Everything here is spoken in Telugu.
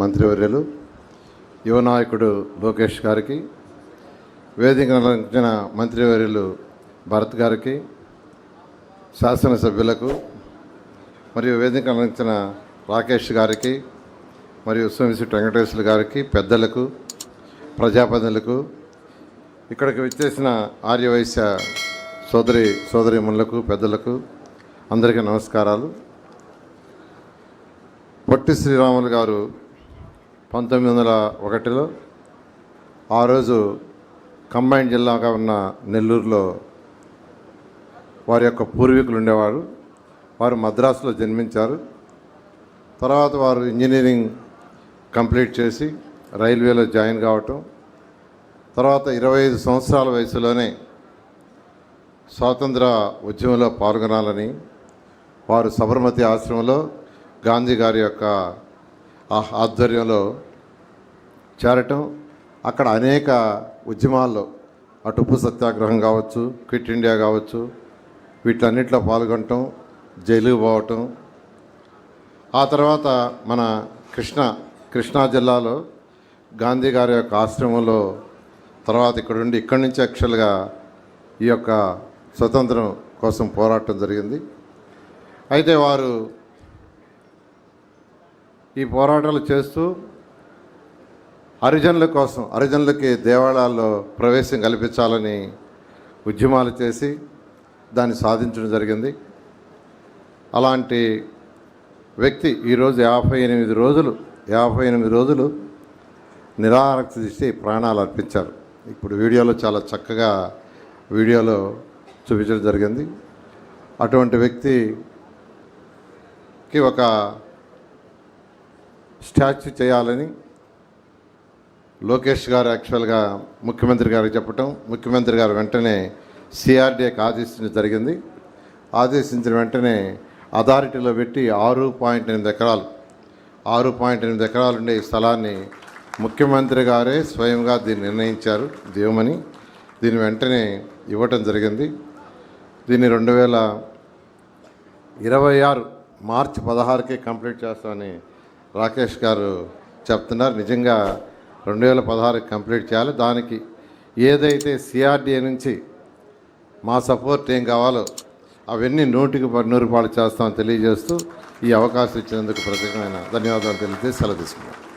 మంత్రివర్యులు యువ నాయకుడు లోకేష్ గారికి వేదిక అలంకరించిన మంత్రివర్యులు భరత్ గారికి శాసనసభ్యులకు మరియు వేదిక అలంకరించిన రాకేష్ గారికి మరియు సోమిశెట్టి వెంకటేశ్వర గారికి పెద్దలకు ప్రజాప్రతినిధులకు ఇక్కడికి విచ్చేసిన ఆర్యవైశ్య సోదరి సోదరిమునులకు పెద్దలకు అందరికీ నమస్కారాలు. పొట్టి శ్రీరాములు గారు పంతొమ్మిది వందల ఒకటిలో ఆ రోజు కంబైన్ జిల్లాగా ఉన్న నెల్లూరులో వారి యొక్క పూర్వీకులు ఉండేవారు. వారు మద్రాసులో జన్మించారు. తర్వాత వారు ఇంజనీరింగ్ కంప్లీట్ చేసి రైల్వేలో జాయిన్ కావటం. తర్వాత ఇరవై ఐదు సంవత్సరాల వయసులోనే స్వాతంత్ర ఉద్యమంలో పాల్గొనాలని వారు సబర్మతి ఆశ్రమంలో గాంధీ గారి యొక్క ఆధ్వర్యంలో చేరటం అక్కడ అనేక ఉద్యమాల్లో అటు ఉప్పు సత్యాగ్రహం కావచ్చు క్విట్ ఇండియా కావచ్చు వీటన్నిటిలో పాల్గొనటం జైలుకు పోవటం. ఆ తర్వాత మన కృష్ణ కృష్ణా జిల్లాలో గాంధీ గారి యొక్క ఆశ్రమంలో తర్వాత ఇక్కడ ఉండి ఇక్కడి నుంచి యాక్చువల్గా ఈ యొక్క స్వతంత్రం కోసం పోరాటం జరిగింది. అయితే వారు ఈ పోరాటాలు చేస్తూ హరిజనుల కోసం హరిజనులకి దేవాలయాల్లో ప్రవేశం కల్పించాలని ఉద్యమాలు చేసి దాన్ని సాధించడం జరిగింది. అలాంటి వ్యక్తి ఈరోజు యాభై ఎనిమిది రోజులు యాభై ఎనిమిది రోజులు నిరారక్త తీసి ప్రాణాలు అర్పించారు. ఇప్పుడు వీడియోలో చాలా చక్కగా వీడియోలో చూపించడం జరిగింది. అటువంటి వ్యక్తికి ఒక స్టాచ్యూ చేయాలని లోకేష్ గారు యాక్చువల్గా ముఖ్యమంత్రి గారికి చెప్పటం ముఖ్యమంత్రి గారు వెంటనే సిఆర్డీఏకి ఆదేశించడం జరిగింది. ఆదేశించిన వెంటనే అథారిటీలో పెట్టి ఆరు పాయింట్ ఎనిమిది ఎకరాలు ఆరు పాయింట్ ఎనిమిది ఎకరాలు ఉండే ఈ స్థలాన్ని ముఖ్యమంత్రి గారే స్వయంగా దీన్ని నిర్ణయించారు దేవమని. దీన్ని వెంటనే ఇవ్వటం జరిగింది. దీన్ని రెండు వేల ఇరవై ఆరు మార్చి పదహారుకే కంప్లీట్ చేస్తామని రాకేష్ గారు చెప్తున్నారు నిజంగా రెండు వేల పదహారుకి కంప్లీట్ చేయాలి. దానికి ఏదైతే సిఆర్డీఏ నుంచి మా సపోర్ట్ ఏం కావాలో అవన్నీ నూటికి ప- నూరు రూపాయలు చేస్తామని తెలియజేస్తూ ఈ అవకాశం ఇచ్చినందుకు ప్రత్యేకమైన ధన్యవాదాలు తెలియజేసి సెలవు తీసుకున్నాను